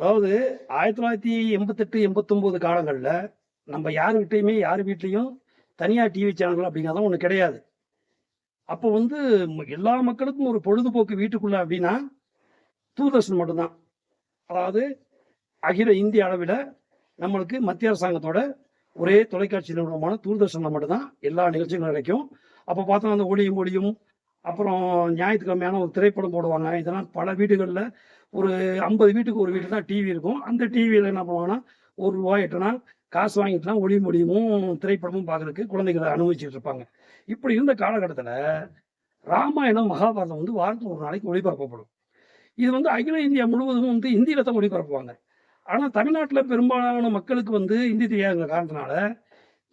அதாவது ஆயிரத்தி தொள்ளாயிரத்தி எண்பத்தெட்டு எண்பத்தொம்போது காலங்களில் நம்ம யாருக்கிட்டையுமே யார் வீட்லேயும் தனியார் டிவி சேனல்கள் அப்படிங்கிறதும் ஒன்று கிடையாது. அப்போ வந்து ம- எல்லா மக்களுக்கும் ஒரு பொழுதுபோக்கு வீட்டுக்குள்ள அப்படின்னா தூர்தர்ஷன் மட்டும்தான். அதாவது அகில இந்திய அளவில் நம்மளுக்கு மத்திய அரசாங்கத்தோட ஒரே தொலைக்காட்சி நிறுவனமான தூர்தர்ஷனில் மட்டும்தான் எல்லா நிகழ்ச்சிகளும் கிடைக்கும். அப்போ பார்த்தோம்னா அந்த ஒளியும் ஒளியும் அப்புறம் ஞாயிற்றுக்கிழமையான ஒரு திரைப்படம் போடுவாங்க. இதெல்லாம் பல வீடுகளில் ஒரு ஐம்பது வீட்டுக்கு ஒரு வீட்டு தான் டிவி இருக்கும். அந்த டிவியில் என்ன பண்ணுவாங்கன்னா ஒரு ரூபாய் எட்டுனா காசு வாங்கிட்டுனா ஒளி மொழியும் திரைப்படமும் பார்க்கறதுக்கு குழந்தைகளை அனுபவிச்சுட்டு இருப்பாங்க. இப்படி இருந்த காலகட்டத்தில் ராமாயணம் மகாபாரதம் வந்து வாரத்தில் ஒரு நாளைக்கு ஒளிபரப்பப்படும். இது வந்து அகில இந்தியா முழுவதும் வந்து ஹிந்தியில தான் ஒளிபரப்புவாங்க. ஆனால் தமிழ்நாட்டில் பெரும்பாலான மக்களுக்கு வந்து ஹிந்தி தெரியாத காரணத்தினால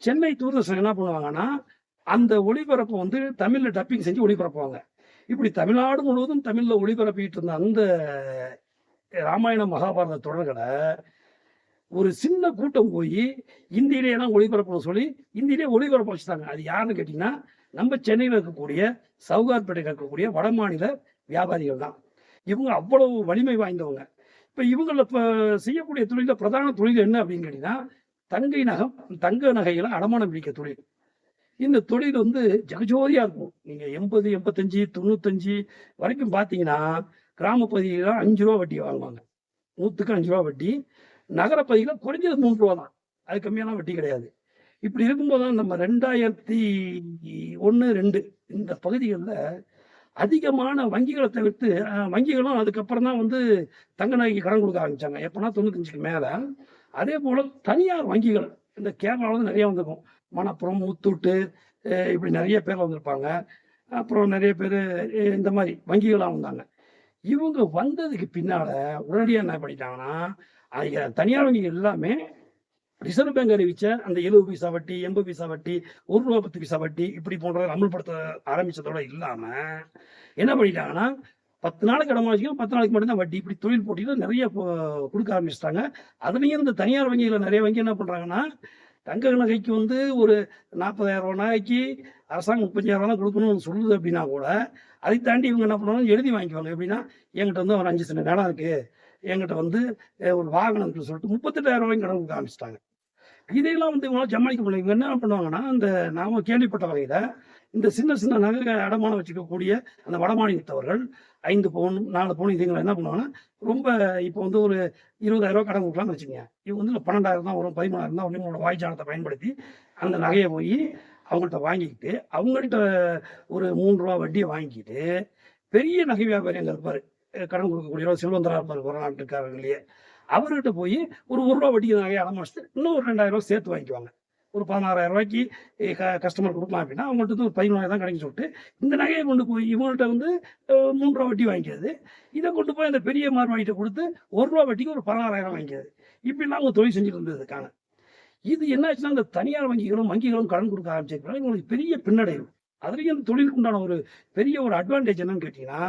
சென்னை தூர்தர்ஷன் என்ன பண்ணுவாங்கன்னா அந்த ஒளிபரப்பை வந்து தமிழில் டப்பிங் செஞ்சு ஒளிபரப்புவாங்க. இப்படி தமிழ்நாடு முழுவதும் தமிழில் ஒளிபரப்பிட்டு இருந்த அந்த ராமாயண மகாபாரத தொடர்களை ஒரு சின்ன கூட்டம் போய் இந்தியிலே தான் ஒளிபரப்பணும் சொல்லி இந்தியிலே ஒளிபரப்ப வச்சுட்டாங்க. அது யாருன்னு கேட்டிங்கன்னா நம்ம சென்னையில் இருக்கக்கூடிய சவுகார்பேட்டையில் இருக்கக்கூடிய வடமாநில வியாபாரிகள் தான். இவங்க அவ்வளவு வலிமை வாய்ந்தவங்க. இப்போ இவங்கள இப்போ செய்யக்கூடிய தொழிலில் பிரதான தொழில் என்ன அப்படின்னு கேட்டிங்கன்னா தங்கை நகம் தங்க நகைகளை அடமானம் பிடிக்க தொழில். இந்த தொழில் வந்து ஜகஜோதியாக இருக்கும். நீங்கள் எண்பது எண்பத்தஞ்சு தொண்ணூத்தஞ்சு வரைக்கும் பார்த்தீங்கன்னா கிராமப்பகுதியில் அஞ்சு ரூபா வட்டி வாங்குவாங்க. நூற்றுக்கு அஞ்சு ரூபா வட்டி. நகரப்பகுதியில் குறைஞ்சது மூணு ரூபா தான். அது கம்மியான வட்டி கிடையாது. இப்படி இருக்கும்போது தான் நம்ம ரெண்டாயிரத்தி ஒன்று ரெண்டு இந்த பகுதிகளில் அதிகமான வங்கிகளை தவிர்த்து வங்கிகளும் அதுக்கப்புறம் தான் வந்து தங்க நகைக்கு கடன் கொடுக்க ஆரம்பிச்சாங்க. எப்போனா தொண்ணூத்தஞ்சுக்கு மேலே. அதே போல் தனியார் வங்கிகள் இந்த கேரளாவில் நிறையா வந்திருக்கும். மணப்புறம் முத்தூட்டு இப்படி நிறைய பேர் வந்திருப்பாங்க. அப்புறம் நிறைய பேர் இந்த மாதிரி வங்கிகளாக வந்தாங்க. இவங்க வந்ததுக்கு பின்னால் உடனடியாக என்ன பண்ணிட்டாங்கன்னா அது தனியார் வங்கிகள் எல்லாமே ரிசர்வ் பேங்க் அறிவிச்ச அந்த எழுபது பைசா வட்டி எண்பது பைசா வட்டி ஒரு ரூபா பத்து பைசா வட்டி இப்படி போன்றதை அமல்படுத்த ஆரம்பிச்சதோட இல்லாம என்ன பண்ணிட்டாங்கன்னா பத்து நாளைக்கு இடம் வச்சுக்கணும் பத்து நாளைக்கு மட்டும்தான் வட்டி இப்படி தொழில் போட்டியில் நிறைய கொடுக்க ஆரம்பிச்சிட்டாங்க. அதுலேயும் இந்த தனியார் வங்கியில் நிறைய வங்கி என்ன பண்ணுறாங்கன்னா தங்க நகைக்கு வந்து ஒரு நாற்பதாயிரம் ரூபா நகைக்கு அரசாங்கம் முப்பத்தஞ்சாயிரம் ரூபா தான் கொடுக்கணும்னு சொல்லுது அப்படின்னா கூட அதை தாண்டி இவங்க என்ன பண்ணுவாங்க? எழுதி வாங்கிக்குவாங்க. எப்படின்னா என்கிட்ட வந்து ஒரு அஞ்சு சென்ட் நிலம் இருக்கு. என்கிட்ட வந்து ஒரு வாகனம் சொல்லிட்டு முப்பத்தெட்டாயிரம் ரூபாய்க்கு கடன் கொடுக்க இதையெல்லாம் வந்து இவங்களால சமாளிக்க முடியல. இவங்க என்ன பண்ணுவாங்கன்னா இந்த நாம கேள்விப்பட்ட வகையில இந்த சின்ன சின்ன நகை அடமானம் வச்சுக்கக்கூடிய அந்த வடமாநிலத்தவர்கள் ஐந்து பவுன் நாலு பவுன் இதுங்களை என்ன பண்ணுவாங்கன்னா ரொம்ப இப்போ வந்து ஒரு இருபதாயிரம் ரூபா கடன் கொடுக்கலாம்னு வச்சுக்கோங்க. இவங்க வந்து பன்னெண்டாயிரம் தான் வரும் பதிமூணாயிரம் தான் வரும் இவங்களோட வாய்ச்சாலத்தை பயன்படுத்தி அந்த நகையை போய் அவங்கள்ட்ட வாங்கிக்கிட்டு அவங்கள்ட்ட ஒரு மூணு ரூபா வட்டியை வாங்கிக்கிட்டு பெரிய நகை வியாபாரி அங்கே இருப்பார் கடன் கொடுக்கக்கூடிய செல்வந்தரா இருப்பார் வடநாட்டுக்காரர்களையே அவர்கிட்ட போய் ஒரு ஒரு ரூபா வட்டிக்கு நகையை அடமானம் இன்னும் ஒரு ரெண்டாயிரம் ரூபா சேர்த்து வாங்கிக்குவாங்க. ஒரு பதினாறாயிரம் ரூபாய்க்கு கஸ்டமர் கொடுக்கலாம் அப்படின்னா அவங்கள்ட்ட வந்து ஒரு பதிமூணாயிரம் தான் கிடைக்கும் சொல்லிட்டு இந்த நகையை கொண்டு போய் இவங்கள்ட்ட வந்து மூன்று ரூபா வட்டி வாங்கிக்கிறது. இதை கொண்டு போய் அந்த பெரிய மார்வாடிட்ட கொடுத்து ஒரு ரூபா வட்டிக்கு ஒரு பதினாறாயிரம் வாங்கிக்கிறது. இப்படிலாம் அவங்க தொழில் செஞ்சுட்டு இருந்ததுக்கான இது என்னாச்சுன்னா அந்த தனியார் வங்கிகளும் வங்கிகளும் கடன் கொடுக்க ஆரம்பிச்சிருக்கிறாங்க இவங்களுக்கு பெரிய பின்னடைவு. அதுலேயும் அந்த தொழிலுக்கு உண்டான ஒரு பெரிய ஒரு அட்வான்டேஜ் என்னன்னு கேட்டிங்கன்னா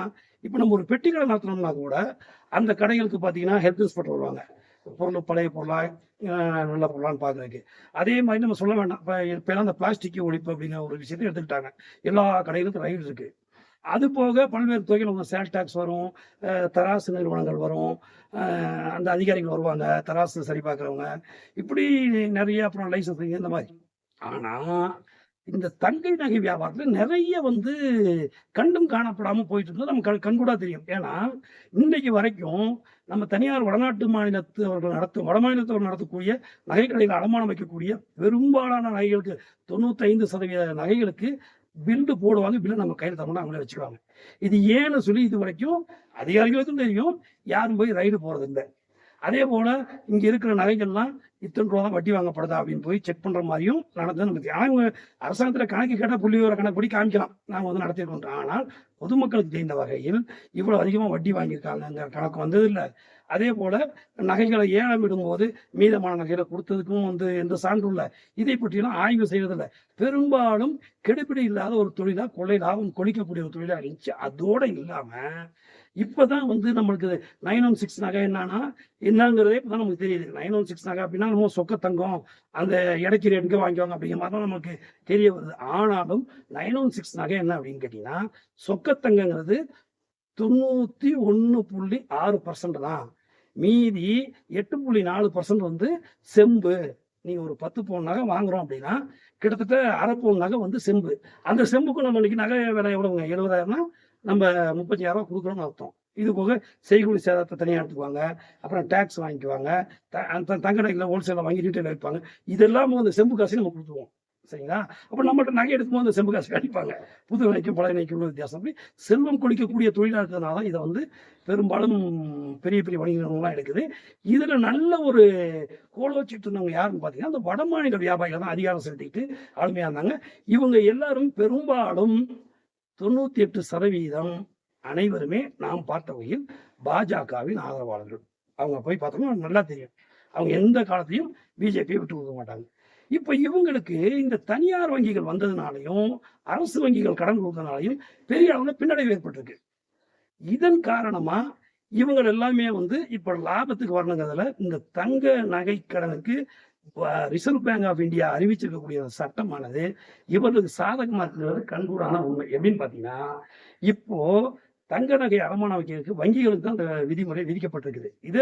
இப்போ நம்ம ஒரு பெட்டி கடை நடத்தினோம்னா கூட அந்த கடைகளுக்கு பார்த்தீங்கன்னா ஹெல்த் இன்ஸ்பெக்டர் வருவாங்க. பொருள் பழைய பொருளா நல்ல பொருளான்னு பார்க்குறதுக்கு. அதே மாதிரி நம்ம சொல்ல வேண்டாம். இப்போ இப்போலாம் அந்த பிளாஸ்டிக் ஒழிப்பு அப்படிங்கிற ஒரு விஷயத்தை எடுத்துக்கிட்டாங்க. எல்லா கடைகளுக்கும் ரைடு இருக்கு. அது போக பல்வேறு துறைகள் வரும். சேல் டாக்ஸ் வரும். தராசு நிறுவனங்கள் வரும். அந்த அதிகாரிகள் வருவாங்க. தராசு சரி பார்க்குறவங்க. இப்படி நிறைய அப்புறம் லைசன்ஸ் இந்த மாதிரி. ஆனால் இந்த தங்கை நகை வியாபாரத்தில் நிறைய வந்து கண்டும் காணப்படாமல் போயிட்டு இருந்தது நம்ம கண் கண்கூடாக தெரியும். ஏன்னா இன்னைக்கு வரைக்கும் நம்ம தனியார் வடநாட்டு மாநிலத்தவர்கள் நடத்தும் வடமாநிலத்தவர்கள் நடத்தக்கூடிய நகைக்கடையில் அடமானம் வைக்கக்கூடிய பெரும்பாலான நகைகளுக்கு தொண்ணூத்தைந்து சதவீத நகைகளுக்கு பில்லு போடுவாங்க. பில்லு நம்ம கையில் தரணும் அவங்களே வச்சுக்குவாங்க. இது ஏன்னு சொல்லி இது வரைக்கும் அதிகாரிகளுக்கும் தெரியும். யாரும் போய் ரைடு போகிறது இல்லை அதே போல் இங்கே இருக்கிற நகைகள்லாம் இத்தனை ரூபா தான் வட்டி வாங்கப்படுதா அப்படின்னு போய் செக் பண்ற மாதிரியும் நடந்தது. நமக்கு ஆனால் இவங்க அரசாங்கத்துல கணக்கு கேட்டால் புள்ளி விவர கணக்குப்படி காமிக்கலாம். நாங்கள் வந்து நடத்திருக்கோம் ஆனால் பொதுமக்களுக்கு தெரிந்த வகையில் இவ்வளவு அதிகமாக வட்டி வாங்கியிருக்காங்கங்கிற கணக்கு வந்தது இல்லை அதே போல நகைகளை ஏலம் விடும்போது மீதமான நகைகளை கொடுத்ததுக்கும் வந்து எந்த சான்று இல்லை. இதை பற்றியெல்லாம் ஆய்வு செய்வதில்லை. பெரும்பாலும் கெடுபிடி இல்லாத ஒரு தொழிலா கொள்ளை லாபம் கொளிக்கக்கூடிய ஒரு தொழிலா இருந்துச்சு. அதோட இல்லாம இப்போதான் வந்து நம்மளுக்கு நைன் ஒன் சிக்ஸ் நகை என்னன்னா என்னங்கிறதே இப்பதான் நமக்கு தெரியுது. நைன் ஒன் சிக்ஸ் நகை அப்படின்னா நம்ம சொக்க தங்கம் அந்த இடைக்கு ரேட்டுக்கு வாங்கிவாங்க அப்படிங்கிற மாதிரி தான் நமக்கு தெரிய வருது. ஆனாலும் நைன் ஒன் சிக்ஸ் நகை என்ன அப்படின்னு கேட்டிங்கன்னா சொக்கத்தங்கங்கிறது தொண்ணூற்றி ஒன்று புள்ளி ஆறு பர்சன்ட் தான். மீதி எட்டு புள்ளி நாலு பர்சன்ட் வந்து செம்பு. நீங்க ஒரு பத்து பவுன் நகை வாங்குறோம் அப்படின்னா கிட்டத்தட்ட அரை பவுன் நகை வந்து செம்பு. அந்த செம்புக்கு நம்ம இன்னைக்கு நகை விலை எவ்வளவுங்க? எழுபதாயிரம்னா நம்ம முப்பத்தஞ்சாயிரம் கொடுக்குறோம்னு அர்த்தம். இது போக செய்கூலி சேதத்தை தனியாக எடுத்துக்குவாங்க. அப்புறம் டேக்ஸ் வாங்கிக்குவாங்க. த- அந்த தங்க நகையில் ஹோல்சேலில் வாங்கி ரீட்டைல் வைப்பாங்க இதெல்லாம் அந்த செம்பு காசையும் நம்ம கொடுத்துருவோம். சரிங்களா? அப்போ நம்மகிட்ட நகை எடுக்கும்போது அந்த செம்பு காசு அடிப்பாங்க புது நகைக்கும் பழைய நகைக்கும் உள்ள வித்தியாசம். அப்படி செல்வம் கொளிக்கக்கூடிய தொழிலாக இருக்கிறதுனால தான் இதை வந்து பெரும்பாலும் பெரிய பெரிய வணிக நிறுவனங்கள்லாம் எடுக்குது. இதில் நல்ல ஒரு கோல வச்சுட்டு இருந்தவங்க யாருன்னு பார்த்தீங்கன்னா அந்த வட மாநில வியாபாரிகள் தான் அதிகாரம் செலுத்திக்கிட்டு ஆளுமையாக இருந்தாங்க. இவங்க எல்லாரும் பெரும்பாலும் தொண்ணூற்றி எட்டு சதவீதம் அனைவருமே நாம் பார்த்த வகையில் பாஜகவின் ஆதரவாளர்கள். அவங்க போய் பார்த்தோம்னா நல்லா தெரியும். அவங்க எந்த காலத்தையும் பிஜேபியை விட்டு கொடுக்க மாட்டாங்க. இப்போ இவங்களுக்கு இந்த தனியார் வங்கிகள் வந்ததுனாலையும் அரசு வங்கிகள் கடன் கொடுத்ததுனாலையும் பெரிய அளவில் பின்னடைவு ஏற்பட்டிருக்கு. இதன் காரணமா இவங்க எல்லாமே வந்து இப்ப லாபத்துக்கு வரணுங்கிறதுல இந்த தங்க நகை கடனுக்கு ரிசர்வ் பேங்க் ஆஃப் இந்தியா அறிவிச்சிருக்கக்கூடிய சட்டமானது இவர்களுக்கு சாதகமா இருக்கிறது கண்கூடான உண்மை. எப்படின்னு பாத்தீங்கன்னா இப்போ தங்க நகை அடமான வைக்கிறதுக்கு வங்கிகளுக்கு தான் அந்த விதிமுறை விதிக்கப்பட்டிருக்குது. இது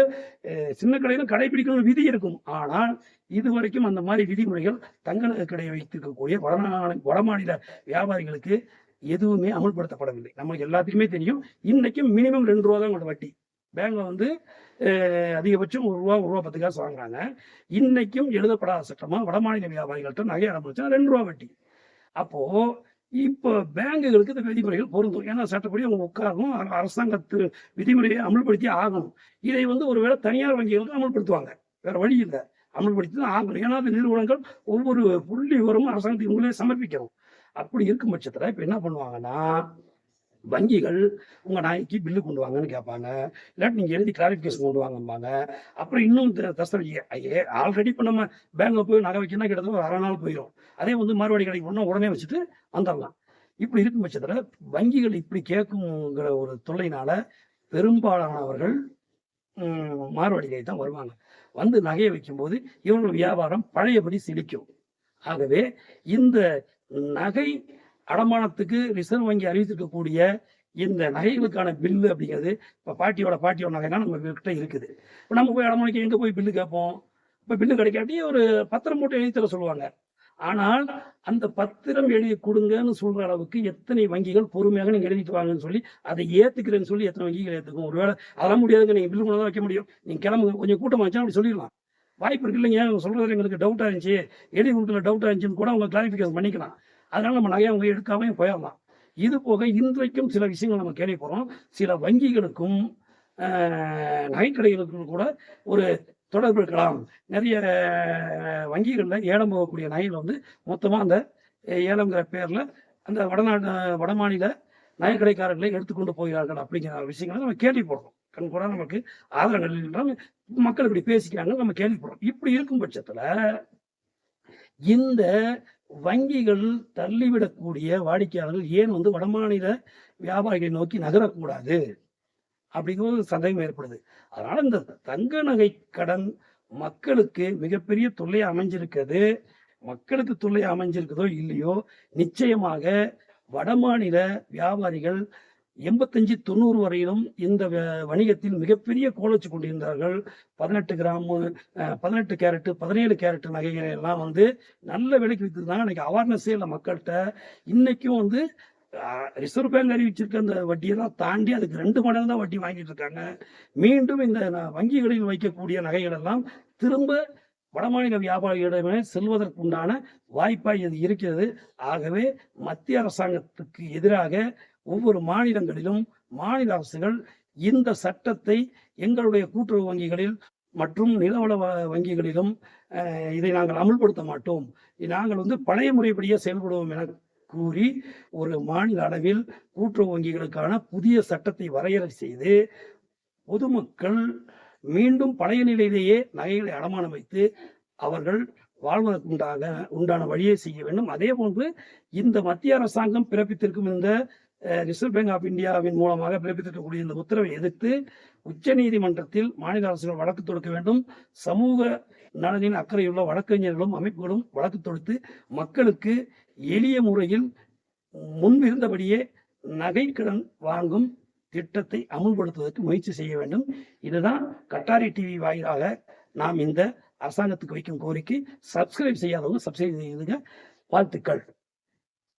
அஹ், சின்ன கடையிலும் கடைபிடிக்கணும் விதி இருக்கும். ஆனால் இது வரைக்கும் அந்த மாதிரி விதிமுறைகள் தங்க நகை கடையை வைத்திருக்கக்கூடிய வடமாநில வடமாநில வியாபாரிகளுக்கு எதுவுமே அமல்படுத்தப்படவில்லை. நம்மளுக்கு எல்லாத்துக்குமே தெரியும். இன்னைக்கும் மினிமம் ரெண்டு ரூபா தான் உங்களோட வட்டி. பேங்க்ல வந்து அதிகபட்சம் ஒரு ரூபா ஒரு ரூபா பத்து காசு வாங்குறாங்க. இன்னைக்கும் எழுதப்படாத சட்டமா வடமாநில வியாபாரிகள்ட்ட நகை அனுப்பிச்சா ரெண்டு ரூபா வட்டி. அப்போ இப்போ பேங்குகளுக்கு இந்த விதிமுறைகள் பொருந்தும். ஏன்னா சட்டப்படி அவங்க உட்காரணும் அரசாங்கத்து விதிமுறையை அமல்படுத்தி ஆகணும். இதை வந்து ஒருவேளை தனியார் வங்கிகளுக்கு அமல்படுத்துவாங்க. வேற வழி இல்லை. அமல்படுத்தி தான் ஆகணும். ஏன்னா அந்த நிறுவனங்கள் ஒவ்வொரு புள்ளி விவரமும் அரசாங்கத்துக்கு உங்களே சமர்ப்பிக்கணும். அப்படி இருக்கும் பட்சத்தில் இப்போ என்ன பண்ணுவாங்கன்னா வங்கிகள் உங்கள் நாய்க்கு பில்லு கொண்டு வாங்கன்னு கேட்பாங்க. இல்லாட்டி நீங்கள் எழுதி கிளாரிஃபிகேஷன் கொண்டு வாங்கம்பாங்க. அப்புறம் இன்னும் தஸ்தவ ஆல்ரெடி இப்போ நம்ம பேங்கில் போய் நகை வைக்கணும்னா கிட்டத்தட்ட ஒரு அரை நாள் போயிடும் அதே வந்து மார்வாடி கடைக்கு போனால் உடனே வச்சுட்டு வந்துடலாம் இப்படி இருக்கும் பட்சத்தில் வங்கிகள் இப்படி கேட்குங்கிற ஒரு தொல்லைனால பெரும்பாலானவர்கள் ம், மார்வாடி கடை தான் வருவாங்க. வந்து நகையை வைக்கும்போது இவங்க வியாபாரம் பழையபடி செழிக்கும். ஆகவே இந்த நகை அடமானத்துக்கு ரிசர்வ் வங்கி அறிவித்திருக்கக்கூடிய இந்த நகைகளுக்கான பில்லு அப்படிங்கிறது இப்போ பாட்டியோட பாட்டியோட நகைனா நம்ம கிட்ட இருக்குது. இப்போ நம்ம போய் அடமானிக்க எங்கே போய் பில்லு கேட்போம்? இப்போ பில்லு கிடைக்காட்டி ஒரு பத்திரம் போட்டு எழுதி தர சொல்லுவாங்க. ஆனால் அந்த பத்திரம் எழுதி கொடுங்கன்னு சொல்ற அளவுக்கு எத்தனை வங்கிகள் பொறுமையாக நீங்க எழுதிட்டு வாங்கன்னு சொல்லி அதை ஏத்துக்கிறேன்னு சொல்லி எத்தனை வங்கிகள் ஏத்துக்கும்? ஒருவேளை அதெல்லாம் முடியாதுங்க நீங்க பில்லு கொண்டு தான் வைக்க முடியும். நீங்க கிளம்புங்க கொஞ்சம் கூட்டம் வச்சா அப்படி சொல்லிடலாம். வாய்ப்பு இருக்கு இல்லைங்க சொல்றது எங்களுக்கு டவுட்டா இருந்துச்சு. எழுதி கொடுக்கல டவுட்டா இருந்துச்சுன்னு கூட அவங்க கிளாரிஃபிகேஷன் பண்ணிக்கலாம். அதனால நம்ம நகையை அவங்க எடுக்காமல் போயிடலாம். இது போக இன்றைக்கும் சில விஷயங்கள் நம்ம கேள்விப்படுறோம் சில வங்கிகளுக்கும் ஆஹ், நகைக்கடைகளுக்கும் கூட ஒரு தொடர்பு இருக்கலாம். நிறைய வங்கிகளில் வங்கிகள்ல ஏலம் போகக்கூடிய நகைகள் வந்து மொத்தமா அந்த ஏலங்கிற ஏலம்ங்கிற பேர்ல அந்த வடநாடு வடமாநில நகைக்கடைக்காரர்களை எடுத்துக்கொண்டு போகிறார்கள் அப்படிங்கிற விஷயங்களை நம்ம கேள்விப்படுறோம் கண் கூட நமக்கு ஆதரங்கள் மக்கள் இப்படி பேசிக்கிறாங்க நம்ம கேள்விப்படுறோம் இப்படி இருக்கும் பட்சத்துல இந்த வங்கிகள் தள்ளிவிடக்கூடிய வாடிக்கையாளர்கள் ஏன் வந்து வடமாநில வியாபாரிகளை நோக்கி நகரக்கூடாது? அப்படிங்கிற ஒரு சந்தேகம் ஏற்படுது. அதனால இந்த தங்க நகை கடன் மக்களுக்கு மிகப்பெரிய தொல்லை அமைஞ்சிருக்கிறது. மக்களுக்கு தொல்லை அமைஞ்சிருக்குதோ இல்லையோ நிச்சயமாக வடமாநில வியாபாரிகள் எண்பத்தஞ்சு தொண்ணூறு வரையிலும் இந்த வ- வணிகத்தில் மிகப்பெரிய கோலச்சு கொண்டிருந்தார்கள். பதினெட்டு கிராமு பதினெட்டு கேரட்டு பதினேழு கேரட் நகைகளை எல்லாம் வந்து நல்ல விலைக்கு வித்துருந்தாங்க. இன்னைக்கு அவேர்னஸே இல்லை மக்கள்கிட்ட. இன்னைக்கும் வந்து ரிசர்வ் பேங்க் அறிவிச்சிருக்க அந்த வட்டியெல்லாம் தாண்டி அதுக்கு ரெண்டு மடங்கு தான் வட்டி வாங்கிட்டு இருக்காங்க. மீண்டும் இந்த வங்கிகளில் வைக்கக்கூடிய நகைகள் எல்லாம் திரும்ப வடமாநில வியாபாரிகளிடமே செல்வதற்கு உண்டான வாய்ப்பாய் இது இருக்கிறது. ஆகவே மத்திய அரசாங்கத்துக்கு எதிராக ஒவ்வொரு மாநிலங்களிலும் மாநில அரசுகள் இந்த சட்டத்தை எங்களுடைய கூட்டுறவு வங்கிகளில் மற்றும் நிலவள வங்கிகளிலும் இதை நாங்கள் அமல்படுத்த மாட்டோம். நாங்கள் வந்து பழைய முறைப்படியே செயல்படுவோம் என கூறி ஒரு மாநில அளவில் கூட்டுறவு வங்கிகளுக்கான புதிய சட்டத்தை வரையறை செய்து பொதுமக்கள் மீண்டும் பழைய நிலையிலேயே நகைகளை அடமானம் வைத்து அவர்கள் வாழ்வதற்கு உண்டாக உண்டான வழியை செய்ய வேண்டும். அதே போன்று இந்த மத்திய அரசாங்கம் பிறப்பித்திருக்கும் இந்த ரிசர்வ் பேங்க் ஆஃப் இந்தியாவின் மூலமாக பிறப்பித்திருக்கக்கூடிய இந்த உத்தரவை எதிர்த்து உச்ச நீதிமன்றத்தில் மாநில அரசுகள் வழக்கு தொடுக்க வேண்டும். சமூக நலனின் அக்கறையுள்ள வழக்கறிஞர்களும் அமைப்புகளும் வழக்கு தொடுத்து மக்களுக்கு எளிய முறையில் முன்பிருந்தபடியே நகை கடன் வாங்கும் திட்டத்தை அமுல்படுத்துவதற்கு முயற்சி செய்ய வேண்டும். இதுதான் கட்டாரி டிவி வாயிலாக நாம் இந்த அரசாங்கத்துக்கு வைக்கும் கோரிக்கை. சப்ஸ்கிரைப் செய்யாதவங்க சப்ஸ்கிரைப் செய்யுங்க வாழ்த்துக்கள்.